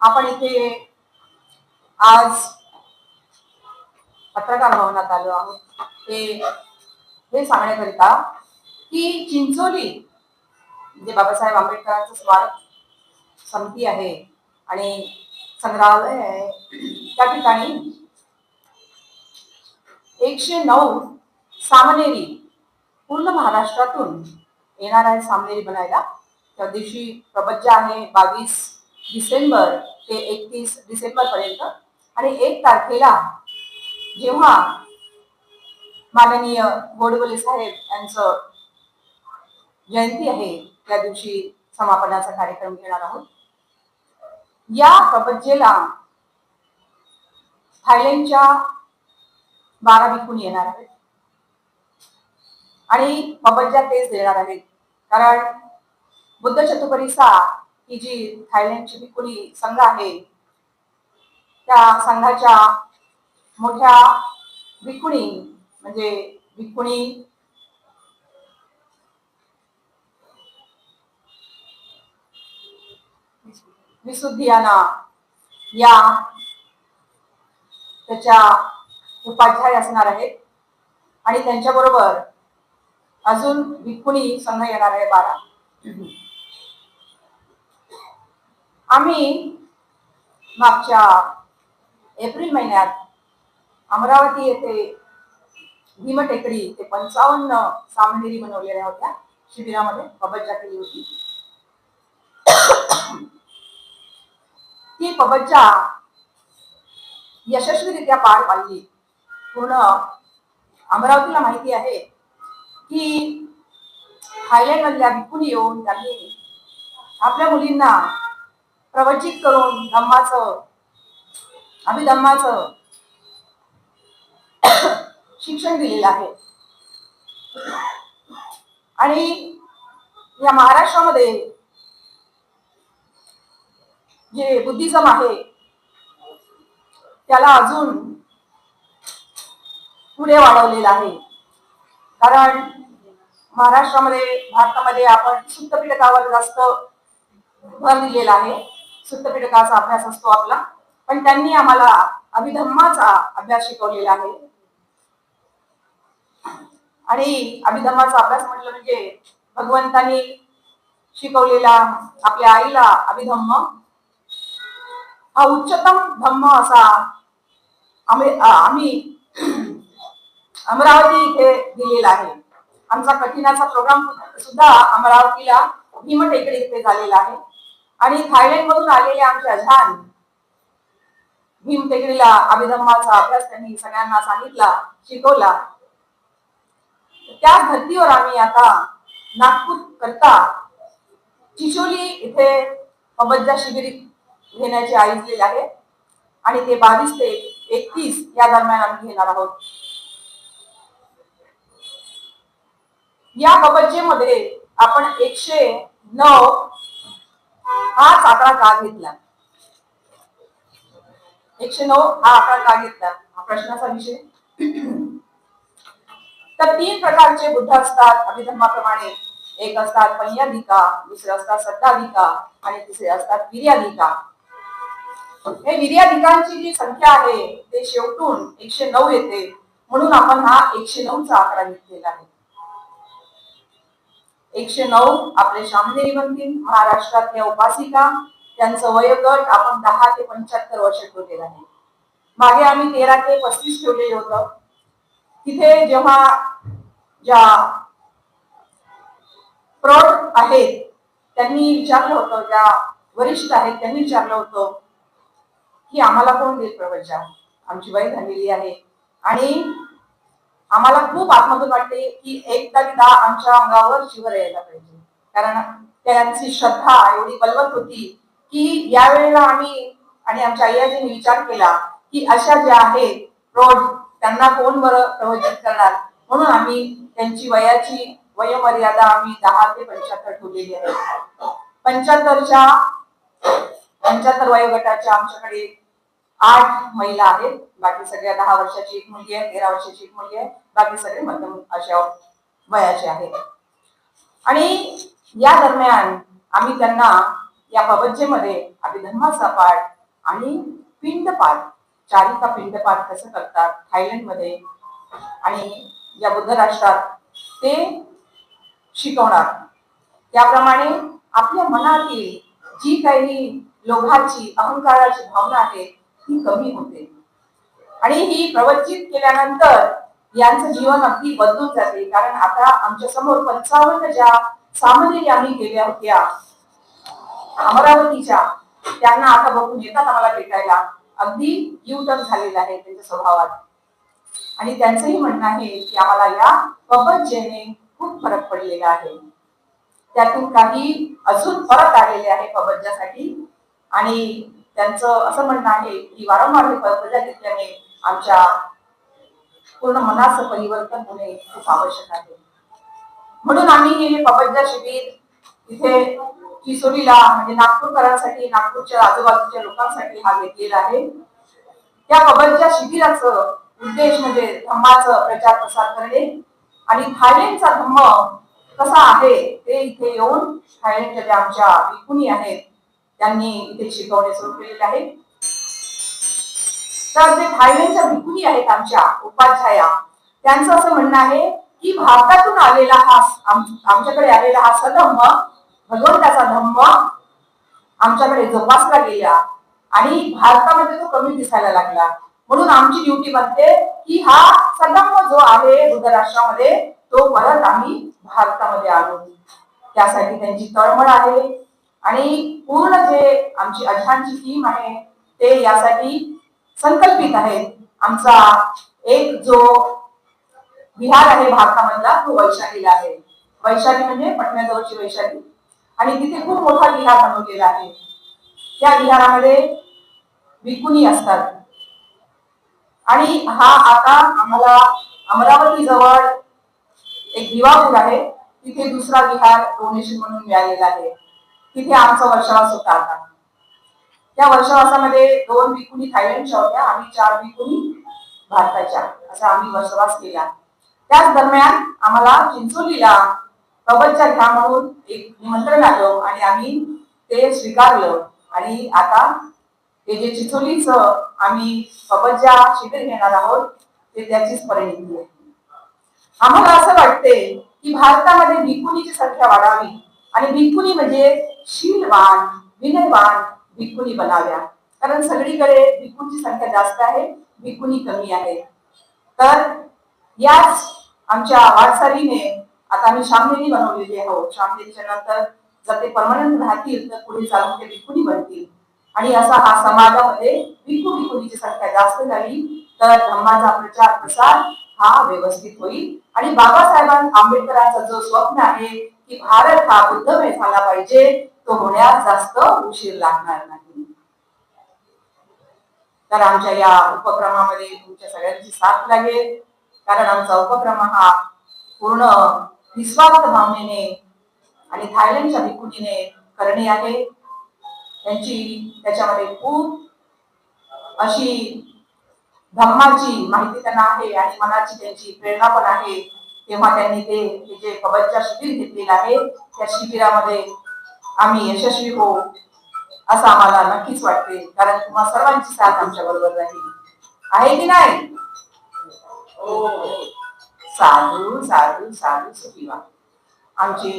आपण इथे आज पत्रकार भवनात आलो आहोत. ते हे सांगण्याकरिता की चिंचोली जे बाबासाहेब आंबेडकरांचं स्मारक समिती आहे आणि संग्रहालय आहे. त्या ठिकाणी एकशे नऊ सामनेरी पूर्ण महाराष्ट्रातून येणार आहे सामनेरी बनायला. त्या दिवशी प्रबज्जा आहे बावीस डिसेंबर ते एकतीस डिसेंबर पर्यंत आणि एक तारखेला जेव्हा माननीय गोडबोले साहेब यांचं जयंती आहे त्या दिवशी समापनाचा कार्यक्रम घेणार आहोत. या कपज्जेला थायलंडच्या बारा विकून येणार आहेत. आणि पबज्जा तेच देणार आहेत. कारण बुद्ध चतुपरीसा ही जी थायलंडची भिकुणी संघ आहे त्या संघाच्या मोठ्या भिकुणी म्हणजे भिकुणी विसुद्धियाना या त्याच्या उपाध्याय असणार आहेत. आणि त्यांच्याबरोबर अजून विकुणी संघ येणार आहे बारा. आम्ही मागच्या एप्रिल महिन्यात अमरावती येथे भीमटेकडी ते पंचावन्न सामनेरी बनवलेल्या होत्या शिबिरामध्ये. पबज्जा केली होती. ती पबज्जा यशस्वीरित्या पार पाडली. पूर्ण अमरावतीला माहिती आहे की थायलंड मधल्या विकून येऊन त्यांनी आपल्या मुलींना प्रवचित करून धम्माचं अभिधम्माचं शिक्षण दिलेलं आहे. आणि या महाराष्ट्रामध्ये जे बुद्धिझम आहे त्याला अजून पुढे वाढवलेलं आहे. कारण महाराष्ट्रामध्ये भारतामध्ये आपण शुद्धपीठकावर जास्त भर दिलेला आहे. सुप्तपीठकाचा अभ्यास असतो आपला. पण त्यांनी आम्हाला अभिधम्माचा अभ्यास शिकवलेला आहे. आणि अभिधम्माचा अभ्यास म्हटलं म्हणजे भगवंतानी शिकवलेला आपल्या आईला अभिधम्म. हा उच्चतम धम्म असा आम्ही आम्ही अमरावती इथे दिलेला आहे. आमचा कठीणाचा प्रोग्राम सुद्धा अमरावतीला भीम टेकडी इथे झालेला आहे. आणि थायलंड मधून आलेले आमच्या झान भीम टेकडीला अभिधम्माचा अभ्यास त्यांनी सगळ्यांना सांगितला शिकवला. त्या धर्तीवर आम्ही आता नागपूर करता. चिचोली इथे अबज्जा शिबिर घेण्याचे आयोजलेले आहे आणि ते बावीस ते एकतीस या दरम्यान आम्ही घेणार आहोत. या कबज्जेमध्ये आपण एकशे नऊ हाच आकडा का घेतला? एकशे नऊ हा आकडा का घेतला? हा प्रश्नाचा विषय. तर तीन प्रकारचे बुद्ध असतात अभिधर्माप्रमाणे. एक असतात पंयाधिका दुसरे असतात सत्ताधिका आणि तिसरे असतात विर्याधिका हे विर्याधिकांची जी संख्या आहे ते शेवटून एकशे नऊ येते. म्हणून आपण हा एकशे नऊचा आकडा घेतलेला आहे. एकशे नऊ आपले शामनेरी बनतील महाराष्ट्रातल्या उपासिका त्यांचं वयोगट आपण दहा ते पंच्याहत्तर वर्ष ठेवलेलं आहे. मागे आम्ही तेरा ते पस्तीस ठेवलेलं होतं. तिथे जेव्हा ज्या प्रौढ आहेत त्यांनी विचारलं होतं ज्या वरिष्ठ आहेत त्यांनी विचारलं होतं की आम्हाला कोण देईल प्रवचा आमची वय झालेली आहे. आणि आम्हाला खूप आत्मधून वाटते की एक तरी दा आमच्या अंगावर शिवर यायला पाहिजे. कारण त्यांची श्रद्धा एवढी बलवत होती की यावेळेला आम्ही आणि आमच्या आईजीने विचार केला की अशा ज्या आहेत प्रौढ त्यांना कोण बरं प्रवचित करणार. म्हणून आम्ही त्यांची वयाची वयोमर्यादा आम्ही दहा ते पंच्याहत्तर ठेवलेली आहे. पंच्याहत्तरच्या पंच्याहत्तर वयोगटाच्या आमच्याकडे आठ महिला आहेत. बाकी सगळ्या दहा वर्षाची एक मुलगी आहे तेरा वर्षाची एक मुलगी आहे. बाकी सगळे मध्यम अशा वयाचे आहेत. आणि या दरम्यान आम्ही त्यांना या पबज्जेमध्ये अभिधर्माचा पाठ आणि पिंडपाठ चारिका पिंडपाठ कसं करतात थायलंडमध्ये आणि या बुद्ध राष्ट्रात ते शिकवणार. त्याप्रमाणे आपल्या मनातील जी काही लोभाची अहंकाराची भावना आहे ही कमी होते. आणि ही प्रवचित केल्यानंतर यांचं जीवन अगदी बदलून जाते. कारण आता आमच्यासमोर पंचावन्न ज्या सामने आम्ही गेल्या होत्या अमरावतीच्या त्यांना आता बघून येतात आम्हाला भेटायला. अगदी युटर्न झालेला आहे त्यांच्या स्वभावात. आणि त्यांचंही म्हणणं आहे की आम्हाला या पबज्जेने खूप फरक पडलेला आहे. त्यातून काही अजून परत आलेले आहे पबज्जासाठी आणि त्यांचं असं म्हणणं आहे की वारंवार हे पबज्जा घेतल्याने आमच्या पूर्ण मनाचं परिवर्तन होणे खूप आवश्यक आहे. म्हणून आम्ही हे पबज्जा शिबिर इथे किसोरीला म्हणजे नागपूरकरांसाठी नागपूरच्या आजूबाजूच्या लोकांसाठी हा घेतलेला आहे. त्या पबज्जा शिबिराचं उद्देश म्हणजे धम्माचं प्रचार प्रसार करणे. आणि थायलंडचा धम्म कसा आहे ते इथे येऊन थायलंडच्या ज्या आमच्या विकुणी आहेत त्यांनी इथे शिकवणे सुरू केलेले आहे तर जे थायलंडच्या भिकुनी आहेत आमच्या उपाध्याया त्यांचं असं म्हणणं आहे की भारतातून आलेला हा आमच्याकडे आलेला हा सधम्म भगवंताचा धम्म आमच्याकडे जोपासला गेला आणि भारतामध्ये तो कमी दिसायला लागला. म्हणून आमची ड्युटी बनते की हा सधम्म जो आहे रुद्राष्ट्रामध्ये तो परत आम्ही भारतामध्ये आणू. त्यासाठी त्यांची तळमळ आहे. आणि पूर्ण जे आमची अजानची टीम आहे ते यासाठी संकल्पित आहेत. आमचा एक जो विहार आहे भारतामधला तो वैशालीला आहे. वैशाली म्हणजे पटण्याजवळची वैशाली. आणि तिथे खूप मोठा विहार बनवलेला आहे. त्या विहारामध्ये विकुनी असतात. आणि हा आता आम्हाला अमरावती जवळ एक दिवापूर आहे. तिथे दुसरा विहार डोनेशन म्हणून मिळालेला आहे. तिथे आमचा वर्षावास होता आता. त्या वर्षवासामध्ये दोन विकुणी थायलंडच्या होत्या आम्ही चार विकुणी भारताच्या असा आम्ही वर्षवास केला. त्याच दरम्यान आम्हाला चिंचोलीला कबलच्या घ्या म्हणून एक निमंत्रण आलं आणि आम्ही ते स्वीकारलं. आणि आता ते जे चिचोलीच आम्ही कबलच्या शिबिर घेणार आहोत ते त्याचीच परिणिती आहे. आम्हाला असं वाटते की भारतामध्ये भिकुणीची संख्या वाढावी. आणि भिकुणी म्हणजे शीलवान विनयवान भिकुणी बनाव्या. कारण सगळीकडे भिकूंची संख्या जास्त आहे भिकुणी कमी आहे. तर याच आमच्या वाटचालीने आता आम्ही शामनेरी बनवलेली आहोत. शामनेरीच्या नंतर जर ते परमनंट राहतील तर पुढे चालून ते भिकुणी बनतील. आणि असा हा समाजामध्ये भिकू भिकुणीची संख्या जास्त झाली तर धम्माचा प्रचार प्रसार हा व्यवस्थित होईल. आणि बाबासाहेबां आंबेडकरांचा जो स्वप्न आहे की भारत हा बुद्धमय झाला पाहिजे तो होण्यास जास्त उशीर लागणार नाही. तर आमच्या या उपक्रमामध्ये तुमच्या सगळ्यांची साथ लागेल. कारण आमचा उपक्रम हा पूर्ण निस्वार्थ भावनेने आणि थायलंडच्या भिकुटीने करणे आहे. त्यांची त्याच्यामध्ये खूप अशी धम्माची माहिती त्यांना आहे आणि मनाची त्यांची प्रेरणा पण आहे. तेव्हा त्यांनी ते जे कबड्डीच्या शिबिर घेतलेलं आहे त्या शिबिरामध्ये आम्ही यशस्वी होऊ असं आम्हाला नक्कीच वाटते. कारण तुम्हा सर्वांची साथ आमच्या बरोबर राहील. आहे की नाही? साधू साधू साधू सुखीवा आमची